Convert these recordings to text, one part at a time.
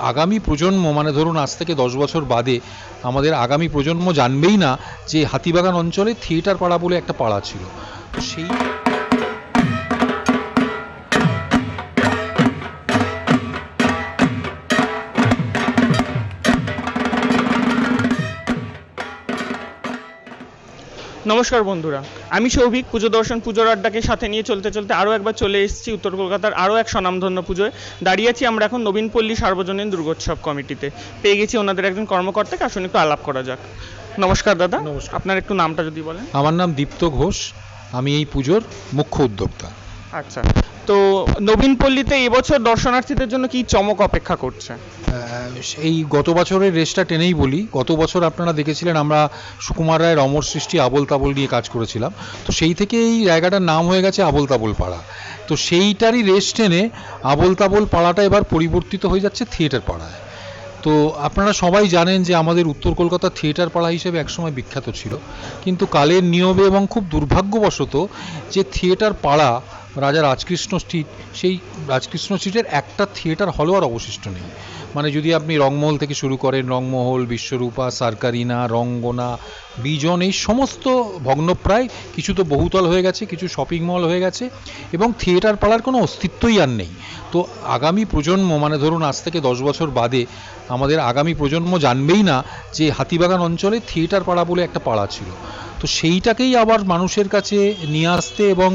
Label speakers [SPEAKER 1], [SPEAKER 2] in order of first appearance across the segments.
[SPEAKER 1] আগামী প্রজন্ম মানে ধরুন আজ থেকে দশ বছর বাদে, আমাদের আগামী প্রজন্ম জানবেই না যে হাতিবাগান অঞ্চলে থিয়েটার পাড়া বলে একটা পাড়া ছিল। সেই
[SPEAKER 2] নমস্কার বন্ধুরা আমি সৌভিক পুজো দর্শন পুজোর আড্ডাকে সাথে নিয়ে চলতে চলতে আরও একবার চলে এসেছি উত্তর কলকাতার আরও এক স্বনামধন্য পুজোয়। দাঁড়িয়ে আছি আমরা এখন নবীনপল্লী সার্বজনীন দুর্গোৎসব কমিটিতে। পেয়ে গেছি ওনাদের একজন কর্মকর্তাকে আসুন একটু আলাপ করা যাক। নমস্কার দাদা
[SPEAKER 1] নমস্কার।
[SPEAKER 2] আপনার একটু নামটা যদি বলেন।
[SPEAKER 1] আমার নাম দীপ্ত ঘোষ আমি এই পুজোর মুখ্য উদ্যোক্তা।
[SPEAKER 2] আচ্ছা তো নবীনপল্লীতে এবছর দর্শনার্থীদের জন্য কি চমক অপেক্ষা করছে?
[SPEAKER 1] এই গত বছরের রেসটা টেনেই বলি। গত বছর আপনারা দেখেছিলেন আমরা সুকুমার রায়ের অমর সৃষ্টি আবল তাবল নিয়ে কাজ করেছিলাম। তো সেই থেকে এই জায়গাটার নাম হয়ে গেছে আবল তাবল পাড়া। তো সেইটারই রেস টেনে আবল তাবল পাড়াটা এবার পরিবর্তিত হয়ে যাচ্ছে থিয়েটার পাড়ায়। তো আপনারা সবাই জানেন যে আমাদের উত্তর কলকাতা থিয়েটার পাড়া হিসেবে একসময় বিখ্যাত ছিল। কিন্তু কালের নিয়মে এবং খুব দুর্ভাগ্যবশত যে থিয়েটার পাড়া রাজা রাজকৃষ্ণ স্ট্রিট, সেই রাজকৃষ্ণ স্ট্রিটের একটা থিয়েটার হলও আর অবশিষ্ট নেই। মানে যদি আপনি রংমহল থেকে শুরু করেন, রংমহল, বিশ্বরূপা, সার্কারিনা, রঙ্গনা, বিজন, এই সমস্ত ভগ্নপ্রায় কিছু তো বহুতল হয়ে গেছে, কিছু শপিং মল হয়ে গেছে এবং থিয়েটার পাড়ার কোনো অস্তিত্বই আর নেই। তো আগামী প্রজন্ম মানে ধরুন আজ থেকে দশ বছর বাদে, আমাদের আগামী প্রজন্ম জানবেই না যে হাতিবাগান অঞ্চলে থিয়েটার পাড়া বলে একটা পাড়া ছিল। তো সেইটাকেই আবার মানুষের কাছে নিয়ে আসতে এবং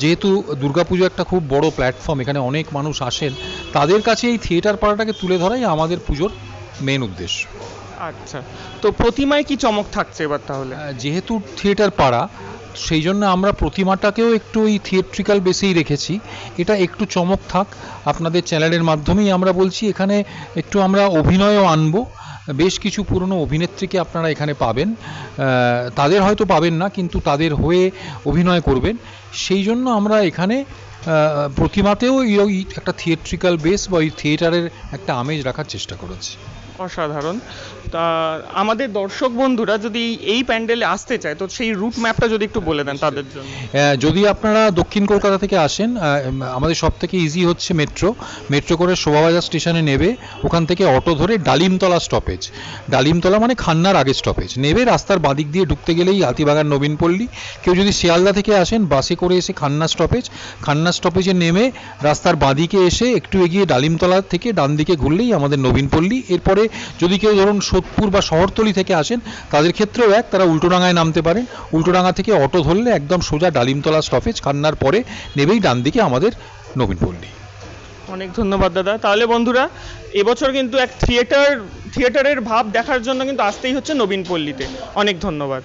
[SPEAKER 1] যেহেতু দুর্গাপুজো একটা খুব বড় প্ল্যাটফর্ম এখানে অনেক মানুষ আসেন, তাদের কাছে এই থিয়েটার পাড়াটাকে তুলে ধরাই আমাদের পুজোর মেন উদ্দেশ্য।
[SPEAKER 2] আচ্ছা। তো প্রতিমায় কি চমক থাকছে এবার তাহলে?
[SPEAKER 1] যেহেতু থিয়েটার পাড়া, সেই জন্য আমরা প্রতিমাটাকেও একটু ওই থিয়েট্রিক্যাল বেসেই রেখেছি। এটা একটু চমক থাক। আপনাদের চ্যানেলের মাধ্যমেই আমরা বলছি, এখানে একটু আমরা অভিনয়ও আনব। বেশ কিছু পুরনো অভিনেত্রীকে আপনারা এখানে পাবেন। তাদের হয়তো পাবেন না, কিন্তু তাদের হয়ে অভিনয় করবেন। সেই জন্য আমরা এখানে প্রতিমাতেও ওই একটা থিয়েট্রিক্যাল বেস বা ওই থিয়েটারের একটা আমেজ রাখার চেষ্টা করেছি।
[SPEAKER 2] অসাধারণ। তা আমাদের দর্শক বন্ধুরা যদি এই প্যান্ডেলে আসতে চায়, তো সেই রুট ম্যাপটা যদি একটু বলে দেন তাদের জন্য।
[SPEAKER 1] যদি আপনারা দক্ষিণ কলকাতা থেকে আসেন আমাদের সব থেকে ইজি হচ্ছে মেট্রো মেট্রো করে শোভাবাজার স্টেশনে নেবে, ওখান থেকে অটো ধরে ডালিমতলা স্টপেজ ডালিমতলা মানে খান্নার আগে স্টপেজ নেবে রাস্তার বাদিক দিয়ে ঢুকতে গেলেই হাতিবাগান, নবীনপল্লী। কেউ যদি শিয়ালদা থেকে আসেন, বাসে করে এসে খান্না স্টপেজ খান্না স্টপেজে নেমে রাস্তার বাদিকে এসে একটু এগিয়ে ডালিমতলা থেকে ডান দিকে ঘুরলেই আমাদের নবীনপল্লী। এরপরে যদি কেউ ধরুন সোদপুর বা শহরতলি থেকে আসেন, তাদের ক্ষেত্রেও এক, তারা উল্টোডাঙায় নামতে পারেন উল্টোডাঙা থেকে অটো ধরলে একদম সোজা ডালিমতলা স্টপেজ খান্নার পরে নেবেই ডান দিকে আমাদের নবীনপল্লী
[SPEAKER 2] অনেক ধন্যবাদ দাদা। তাহলে বন্ধুরা, এবছর কিন্তু এক থিয়েটার, থিয়েটারের ভাব দেখার জন্য কিন্তু আসতেই হচ্ছে নবীনপল্লীতে অনেক ধন্যবাদ।